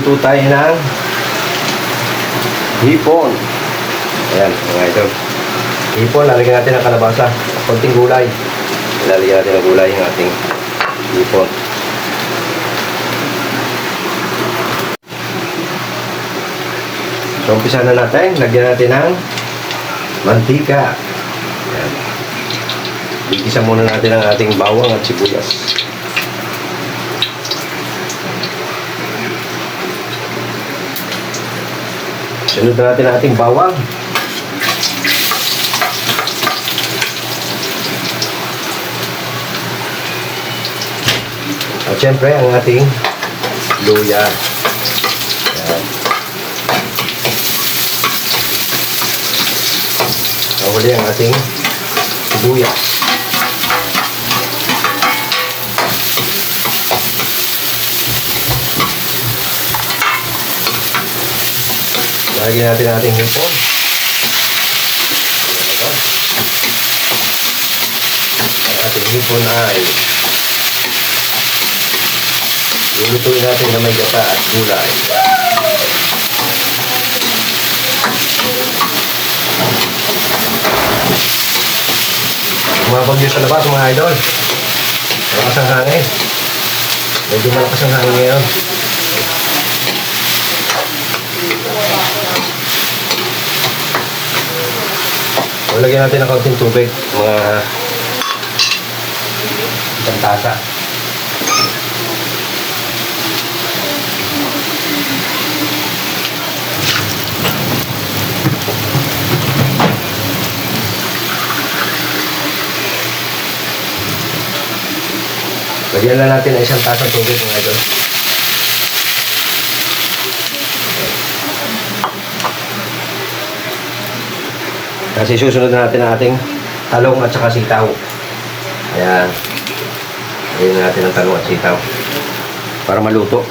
Magluluto tayo ng hipon. Ayan, mga ito. Hipon, lalagyan natin ng kalabasa. Konting gulay. Lalagyan natin ng gulay yung ating hipon. So, umpisa na natin. Lagyan natin ng mantika. Ayan. Igisa muna natin ang ating bawang at sibuyas. Sunod na natin ang ating bawang. At syempre, ang ating luya. Ayan. Ang huli ang ating sibuyas. Lagyan natin ating hipon. Ang ating hipon ay lulutuin natin na may gata at gulay. Umabag yun sa labas mga idol. Malakas ang hangin. Medyo malakas ang hangin ngayon. Lagyan natin ng kaunting tubig, mga isang tasa. Lagyan na natin ng isang tasang tubig mga idol. Kasi susunod na natin ang ating talong at saka sitaw. Ayan. Lagyan na natin ang talong at sitaw. Para maluto.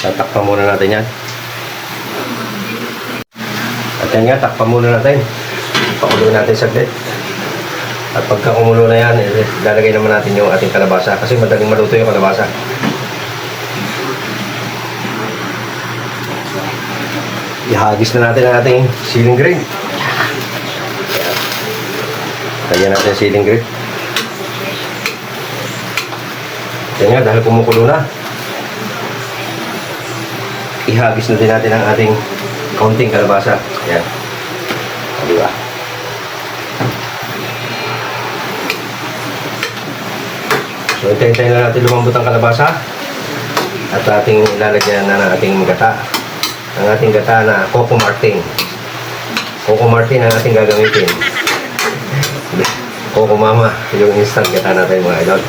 Tatakpan muna natin yan. At yan nga, takpan muna natin. Pakuloy natin saglit. At pagka kumulo na yan, eh, lalagay naman natin yung ating kalabasa kasi madaling maluto yung kalabasa. Ihagis na natin ang ating ceiling grate. Lagyan natin ceiling grate. Yan nga, dahil kumukulo na. Ihagis na din natin ang ating kaunting kalabasa. Yan. Di? So, hintayin na natin lumambot ang kalabasa at ating ilalagyan na ng ating gata. Ang ating gata na Coco Martin. Coco Martin ang ating gagamitin. Coco Mama, yung instant gata natin mga idol.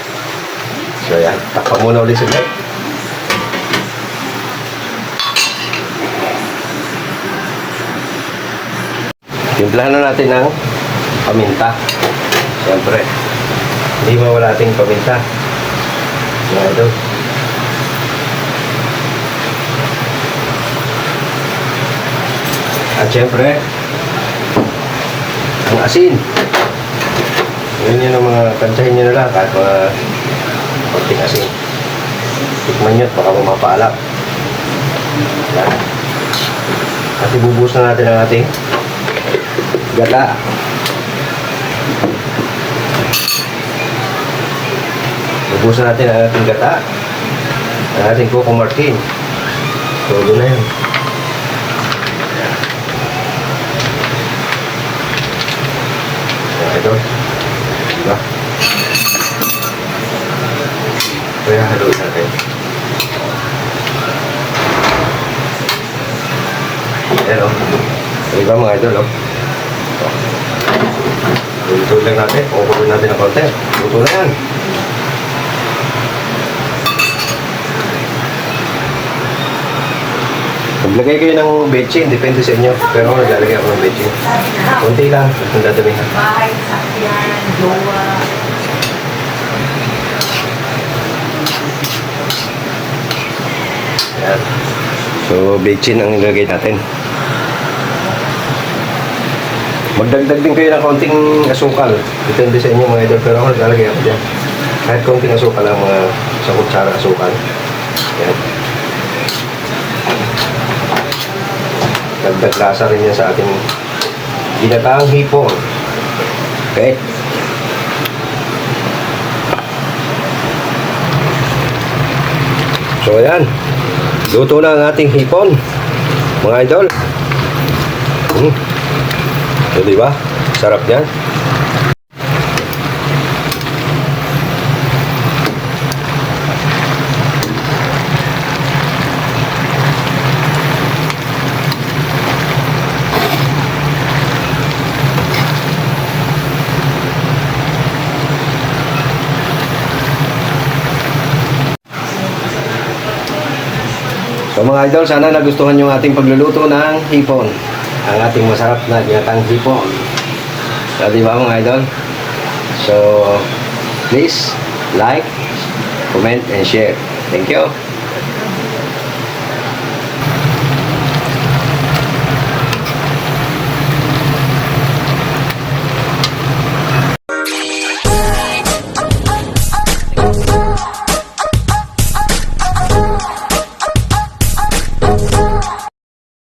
So yan, takpan muna ulit saglit. Timplahan na natin ng paminta. Siyempre, hindi mawala ating paminta. Mga idol. At syempre, ang asin. Yun yun ang mga kansahin nyo na lang kahit mga konting asin. Tikman nyo at baka mapaalap. At ibubuhos na natin ang ating gata. Ubusan natin ang ating gata. Ang ating Coco Martin. Todo na. Ayan, ito. Diba? Kaya haluin natin. Ayan o. Diba mga idol o. Luto lang natin. Kukulun natin ng konti. Luto na yan. Maglagay kayo ng betchin, depende sa inyo. Pero ako naglalagay ako ng betchin. Kunti lang, ang dadamihan. Bahay, sakyan, jowa. Ayan. So, betchin ang nilagay natin. Magdagdag din kayo ng konting asukal. Depende sa inyo mga idol. Pero ako naglalagay ako dyan. Kahit konting asukal lang mga sa kutsara asukal. Yan. Dagdag lasa rin yan sa ating ginataang hipon. Okay? So ayan. Luto na ang ating hipon. Mga idol. Hmm. So, di ba? Sarap yan. So mga idol, sana nagustuhan yung ating pagluluto ng hipon. Ang ating masarap na ginatang hipon. So, di mga idol? So, please like, comment, and share. Thank you.